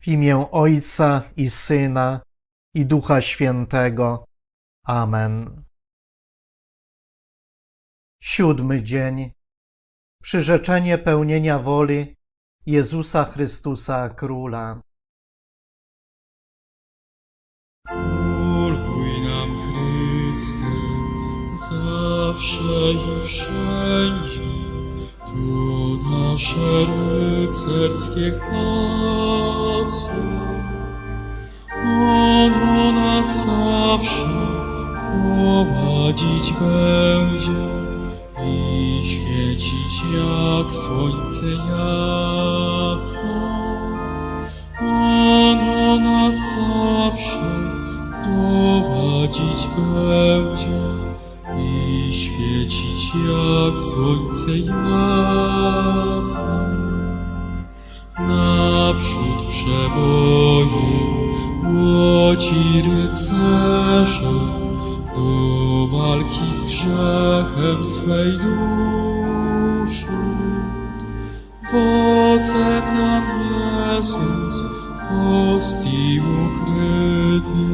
W imię Ojca i Syna i Ducha Świętego. Amen. Siódmy dzień. Przyrzeczenie pełnienia woli Jezusa Chrystusa Króla. Króluj nam Chryste, zawsze i wszędzie. To nasze rycerskie hasło. Ono nas zawsze prowadzić będzie i świecić jak słońce jasno. Ono nas zawsze prowadzić będzie i świecić jak słońce jasno. Naprzód przebojem młodzi rycerze do walki z grzechem swej duszy. Wodzem nam Jezus, w ukryty,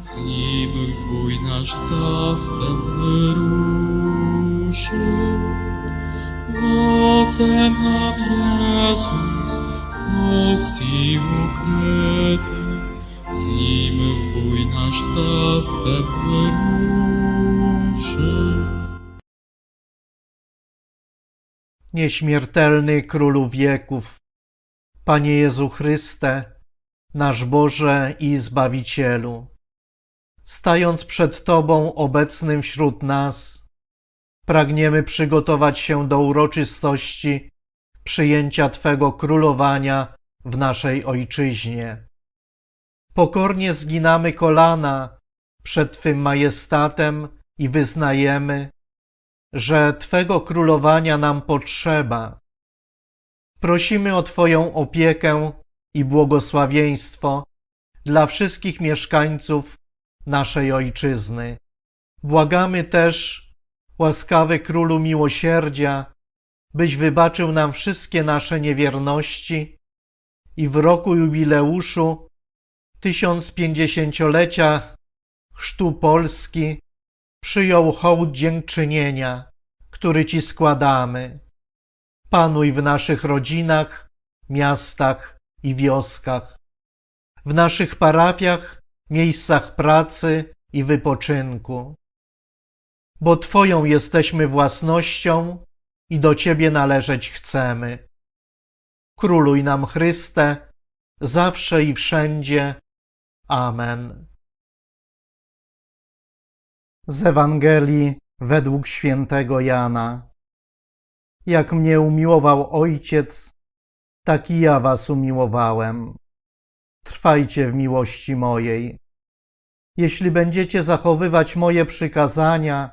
z Nim w bój nasz zastęp wyruszy. Wodzem nam Jezus, ukryty, z Nim w bój nasz zastęp wyruszy. Nieśmiertelny Królu wieków, Panie Jezu Chryste, nasz Boże i Zbawicielu, stając przed Tobą obecnym wśród nas, pragniemy przygotować się do uroczystości przyjęcia Twego królowania w naszej Ojczyźnie. Pokornie zginamy kolana przed Twym majestatem i wyznajemy, że Twego królowania nam potrzeba. Prosimy o Twoją opiekę i błogosławieństwo dla wszystkich mieszkańców naszej Ojczyzny. Błagamy też, łaskawy Królu Miłosierdzia, byś wybaczył nam wszystkie nasze niewierności i w roku jubileuszu 1050-lecia chrztu Polski przyjął hołd dziękczynienia, który Ci składamy. Panuj w naszych rodzinach, miastach i wioskach, w naszych parafiach, miejscach pracy i wypoczynku. Bo Twoją jesteśmy własnością i do Ciebie należeć chcemy. Króluj nam Chryste, zawsze i wszędzie. Amen. Z Ewangelii według świętego Jana. Jak mnie umiłował Ojciec, tak i ja was umiłowałem. Trwajcie w miłości mojej. Jeśli będziecie zachowywać moje przykazania,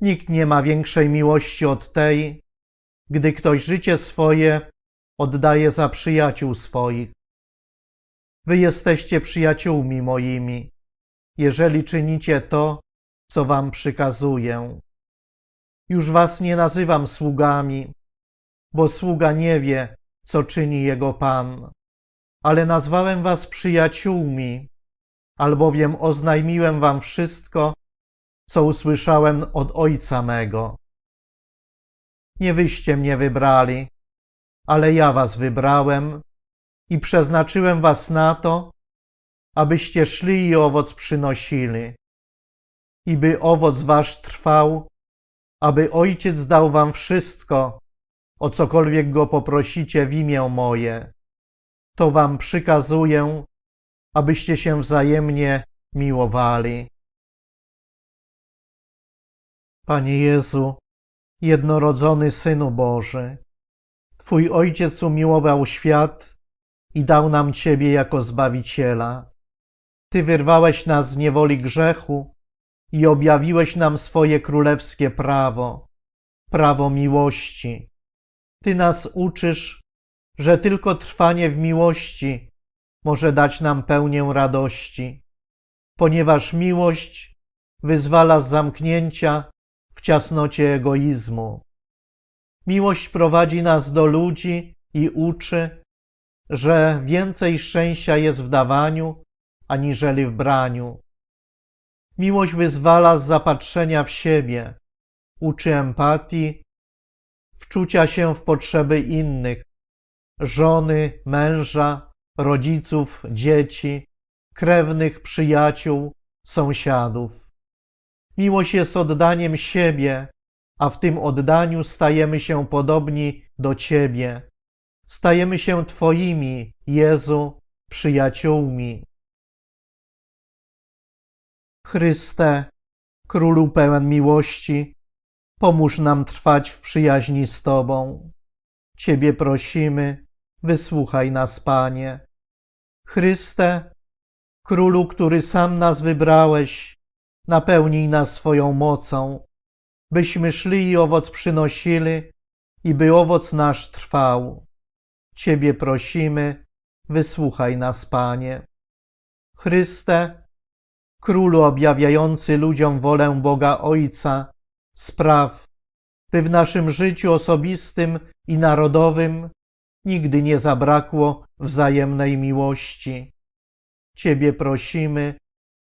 Nikt nie ma większej miłości od tej, gdy ktoś życie swoje oddaje za przyjaciół swoich. Wy jesteście przyjaciółmi moimi, jeżeli czynicie to, co wam przykazuję. Już was nie nazywam sługami, bo sługa nie wie, co czyni jego pan, ale nazwałem was przyjaciółmi, albowiem oznajmiłem wam wszystko, co usłyszałem od Ojca mego. Nie wyście mnie wybrali, ale ja was wybrałem i przeznaczyłem was na to, abyście szli i owoc przynosili, i by owoc wasz trwał, aby Ojciec dał wam wszystko, o cokolwiek go poprosicie w imię moje. To wam przykazuję, abyście się wzajemnie miłowali. Panie Jezu, jednorodzony Synu Boży, Twój Ojciec umiłował świat i dał nam Ciebie jako Zbawiciela. Ty wyrwałeś nas z niewoli grzechu i objawiłeś nam swoje królewskie prawo, prawo miłości. Ty nas uczysz, że tylko trwanie w miłości może dać nam pełnię radości, ponieważ miłość wyzwala z zamknięcia w ciasnocie egoizmu. Miłość prowadzi nas do ludzi i uczy, że więcej szczęścia jest w dawaniu, aniżeli w braniu. Miłość wyzwala z zapatrzenia w siebie, uczy empatii, wczucia się w potrzeby innych, żony, męża, rodziców, dzieci, krewnych, przyjaciół, sąsiadów. Miłość jest oddaniem siebie, a w tym oddaniu stajemy się podobni do Ciebie. Stajemy się Twoimi, Jezu, przyjaciółmi. Chryste, Królu pełen miłości, pomóż nam trwać w przyjaźni z Tobą. Ciebie prosimy, wysłuchaj nas, Panie. Chryste, Królu, który sam nas wybrałeś, napełnij nas swoją mocą, byśmy szli i owoc przynosili i by owoc nasz trwał. Ciebie prosimy, wysłuchaj nas, Panie. Chryste, Królu objawiający ludziom wolę Boga Ojca, spraw, by w naszym życiu osobistym i narodowym nigdy nie zabrakło wzajemnej miłości. Ciebie prosimy,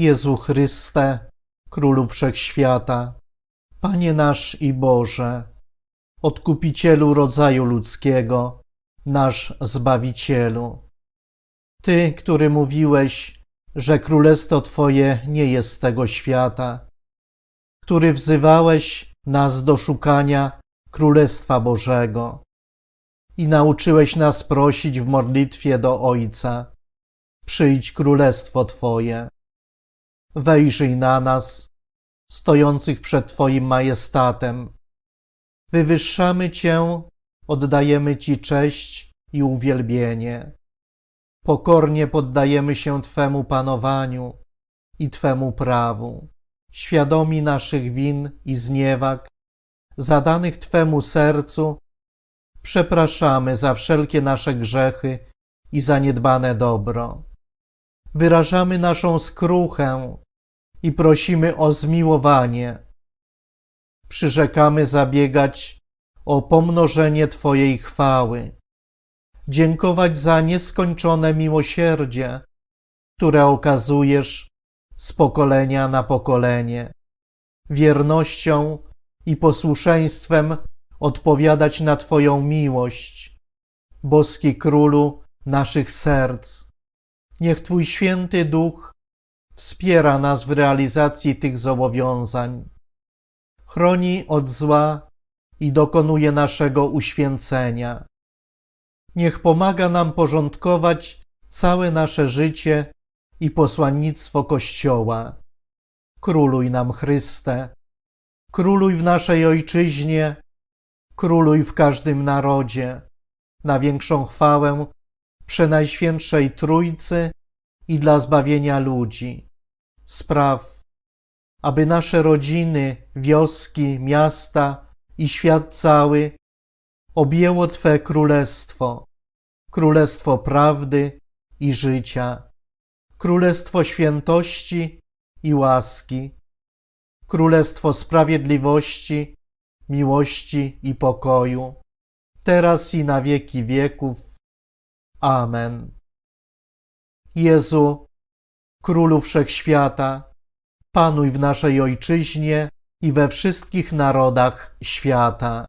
Jezu Chryste, Królu Wszechświata, Panie nasz i Boże, Odkupicielu rodzaju ludzkiego, nasz Zbawicielu. Ty, który mówiłeś, że królestwo Twoje nie jest z tego świata, który wzywałeś nas do szukania Królestwa Bożego i nauczyłeś nas prosić w modlitwie do Ojca: Przyjdź Królestwo Twoje. Wejrzyj na nas, stojących przed Twoim majestatem. Wywyższamy Cię, oddajemy Ci cześć i uwielbienie. Pokornie poddajemy się Twemu panowaniu i Twemu prawu, świadomi naszych win i zniewag, zadanych Twemu sercu, przepraszamy za wszelkie nasze grzechy i zaniedbane dobro. Wyrażamy naszą skruchę i prosimy o zmiłowanie. Przyrzekamy zabiegać o pomnożenie Twojej chwały, dziękować za nieskończone miłosierdzie, które okazujesz z pokolenia na pokolenie, wiernością i posłuszeństwem odpowiadać na Twoją miłość, boski królu naszych serc. Niech Twój święty duch wspiera nas w realizacji tych zobowiązań, chroni od zła i dokonuje naszego uświęcenia. Niech pomaga nam porządkować całe nasze życie i posłannictwo Kościoła. Króluj nam Chryste, króluj w naszej Ojczyźnie, króluj w każdym narodzie, na większą chwałę Przenajświętszej Trójcy i dla zbawienia ludzi. Spraw, aby nasze rodziny, wioski, miasta i świat cały objęło Twe królestwo, królestwo prawdy i życia, królestwo świętości i łaski, królestwo sprawiedliwości, miłości i pokoju, teraz i na wieki wieków. Amen. Jezu, Królu Wszechświata, panuj w naszej Ojczyźnie i we wszystkich narodach świata.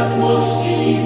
światłości